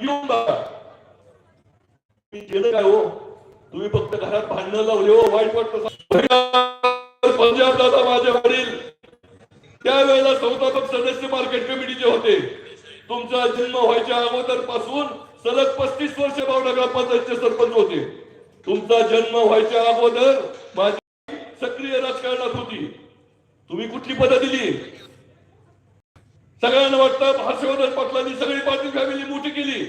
येऊन बघा मी केलं काय हो तुम्ही फक्त घरात भांडणं लावले हो वाईट वाटत पंजाब दादा माझे वडील त्यावेळेला संस्थापक सदस्य मार्केट कमिटीचे होते. तुमचा जन्म व्हायच्या अगोदरपासून सलग पस्तीस वर्ष भावना ग्रामपंचायतचे सरपंच होते. तुमचा जन्म व्हायच्या अगोदर माझी सक्रिय राजकारणात होती. तुम्ही कुठली पदं दिली? सगळ्यांना वाटतं हर्षवर्धन पाटलांनी सगळी पाटील फॅमिली मोठी केली.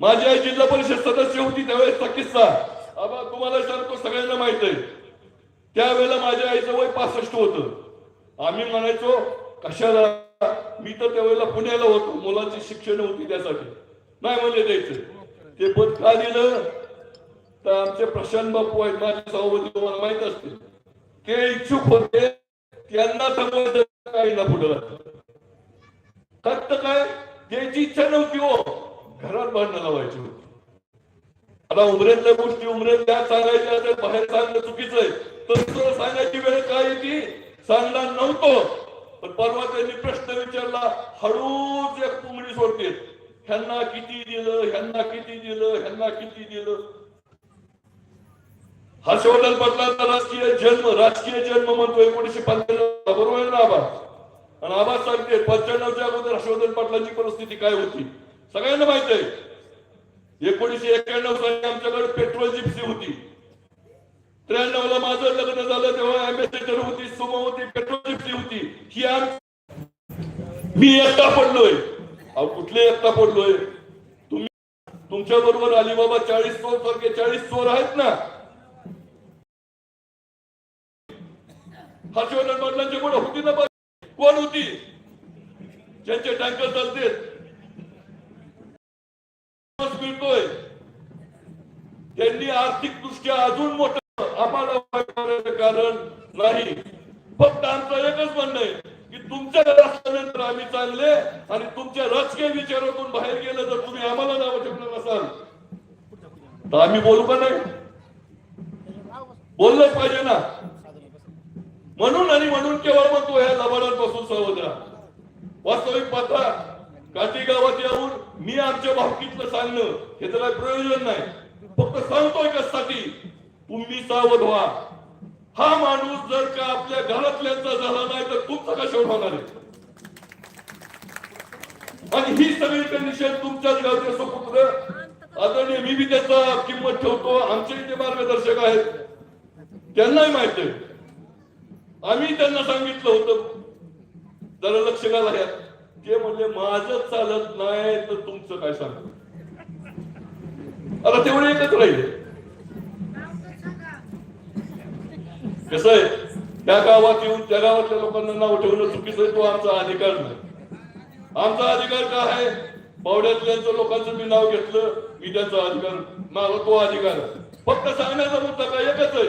माझी आई जिल्हा परिषद सदस्य होती त्यावेळेसचा किस्सा. आबा तुम्हाला सांगतो सगळ्यांना माहीत आहे. त्यावेळेला माझ्या आईचं वय पासष्ट होतं. आम्ही म्हणायचो कशाला? मी तर त्यावेळेला पुण्याला होतो. मुलांची शिक्षण होती त्यासाठी. नाही म्हणजे द्यायचं. ते पद का दिलं? तर आमचे प्रशांत बापू आहेत माझ्या सहमती तुम्हाला माहीत असते ते इच्छुक होते त्यांना थांबवायचं काहीला पुढे. फक्त काय? त्याची इच्छा नव्हती हो. घरात भांडणं लावायची होती. आता उमरेतल्या गोष्टी उमरेत त्या सांगायच्या तर बाहेर सांगणं चुकीचं आहे. तर तुला सांगायची वेळ काय येते सांगणार नव्हतो. पण परवा त्यांनी प्रश्न विचारला हळूच एक कोंबडी सोडते. ह्यांना किती दिलं ह्यांना किती दिलं ह्यांना किती दिलं? हर्षवर्धन पटलांचा राजकीय जन्म राजकीय जन्म म्हणतो एकोणीशे पंच्याण्णव बरोबर आहे ना आपण आणि आबा सांगते पंच्याण्णवच्या अगोदर हर्षवर्धन पाटलांची परिस्थिती काय होती? सगळ्यांना माहीत आहे. एकोणीशे एक्क्याण्णव साली आमच्याकडे पेट्रोल जिप्सी होती. त्र्याण्णव ला माझं लग्न झालं तेव्हा अँबेसेडर होती सुमो होती पेट्रोल जिप्सी होती. ही आम मी एकटा पडलोय. अहो कुठले एकटा पडलोय? तुम्ही तुमच्या बरोबर अलिबाबा चाळीस चोर सारखे चाळीस चोर आहेत ना? हर्षवर्धन पाटलांची कोण होती ना कोण होती. ज्यांचे टँकर चालतेत मिळतोय. त्यांनी आर्थिक दृष्ट्या अजून मोठं आम्हाला कारण नाही. फक्त आमचं एकच म्हणणं आहे की तुमच्या राष्ट्रानंतर आम्ही चालले आणि तुमच्या राजकीय विचारातून बाहेर गेलं तर तुम्ही आम्हाला नावं ठेवणार असाल तर आम्ही बोलू का नाही? बोललंच पाहिजे ना. म्हणून आणि म्हणून केवळ म्हणतो ह्या लबाडांपासून सावध राहा वास्तविक पाहता काठी गावात येऊन मी आमच्या भावकीतलं सांगणं हे त्याला प्रयोजन नाही. फक्त सांगतोय कशासाठी? तुम्ही सावध व्हा. हा माणूस जर का आपल्या घरातल्यांचा झाला नाही तर तुमचा कशावर होणार आहे? आणि ही सगळी कंडिशन तुमच्याच गावचे सुपुत्र आदरणीय मी बी त्याचा किंमत ठेवतो. आमचे इथे मार्गदर्शक आहेत. त्यांनाही माहीत आहे. आम्ही त्यांना सांगितलं होतं. जरा लक्ष घाला ह्यात ते म्हणले माझं चालत नाही तर तुमचं काय सांग? आता तेवढे एकच राहील. कसं आहे? त्या गावात येऊन त्या गावातल्या लोकांना नाव ठेवणं चुकीचं तो आमचा अधिकार नाही. आमचा अधिकार काय आहे? पावड्यातल्या लोकांचं मी नाव घेतलं मी त्यांचा अधिकार मला तो अधिकार आहे. फक्त सांगण्याचा मुद्दा काय? एकच आहे.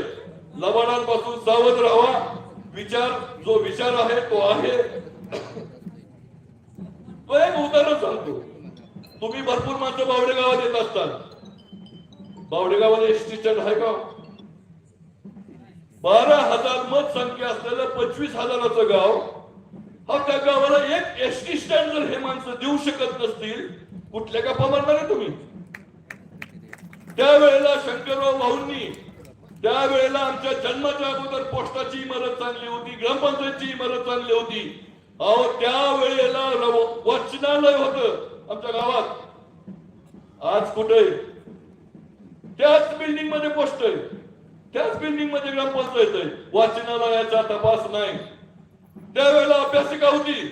लबाडांपासून सावध राहा. विचार जो विचार आहे तो आहे. तो एक उदाहरण सांगतो. तुम्ही भरपूर माणसं बावडे गावात येत असतात बावडे गावाला एस टी स्टँड आहे का? बारा हजार मत संख्या असलेलं पंचवीस हजाराचं गाव हा त्या गावाला एक एस टी स्टँड जर हे माणसं देऊ शकत नसतील कुठल्या गप्पा मारणार आहे तुम्ही? त्यावेळेला शंकरराव भाऊंनी त्यावेळेला आमच्या जन्माच्या अगोदर पोस्टाची इमारत चांगली होती ग्रामपंचायतची इमारत चांगली होती. अहो त्यावेळेला रव- वाचनालय होत आमच्या गावात. आज कुठे? त्याच बिल्डिंगमध्ये पोस्ट आहे. त्याच बिल्डिंगमध्ये ग्रामपंचायत आहे. वाचनालयाचा तपास नाही. त्यावेळेला अभ्यासिका होती.